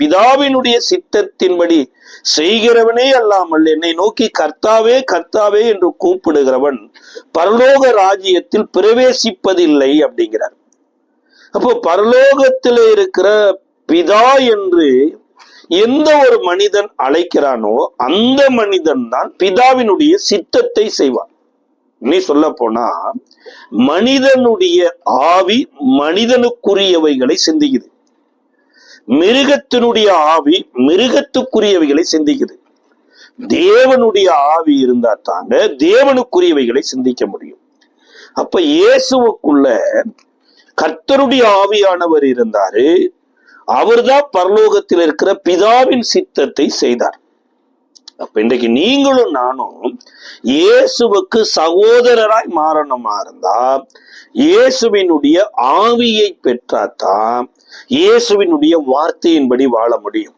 பிதாவினுடைய சித்தத்தின்படி செய்கிறவனே அல்லாமல் என்னை நோக்கி கர்த்தாவே கர்த்தாவே என்று கூப்பிடுகிறவன் பரலோக ராஜ்யத்தில் பிரவேசிப்பதில்லை அப்படிங்கிறார். அப்போ பரலோகத்தில் இருக்கிற பிதா என்று எந்த ஒரு மனிதன் அழைக்கிறானோ அந்த மனிதன் தான் பிதாவினுடைய சித்தத்தை செய்வான். நீ சொல்ல போனா மனிதனுடைய ஆவி மனிதனுக்குரியவைகளை சிந்திக்குது. மிருகத்தினுடைய ஆவி மிருகத்துக்குரியவைகளை சிந்திக்குது. தேவனுடைய ஆவி இருந்தா தாங்க தேவனுக்குரியவைகளை சிந்திக்க முடியும். அப்ப இயேசுவுக்குள்ள கர்த்தருடைய ஆவியானவர் இருந்தாரு. அவர்தான் பரலோகத்தில் இருக்கிற பிதாவின் சித்தத்தை செய்தார். அப்ப இன்றைக்கு நீங்களும் நானும் இயேசுவுக்கு சகோதரராய் மாறணுமா இருந்தா இயேசுவினுடைய ஆவியை பெற்றாதான் இயேசுவினுடைய வார்த்தையின்படி வாழ முடியும்.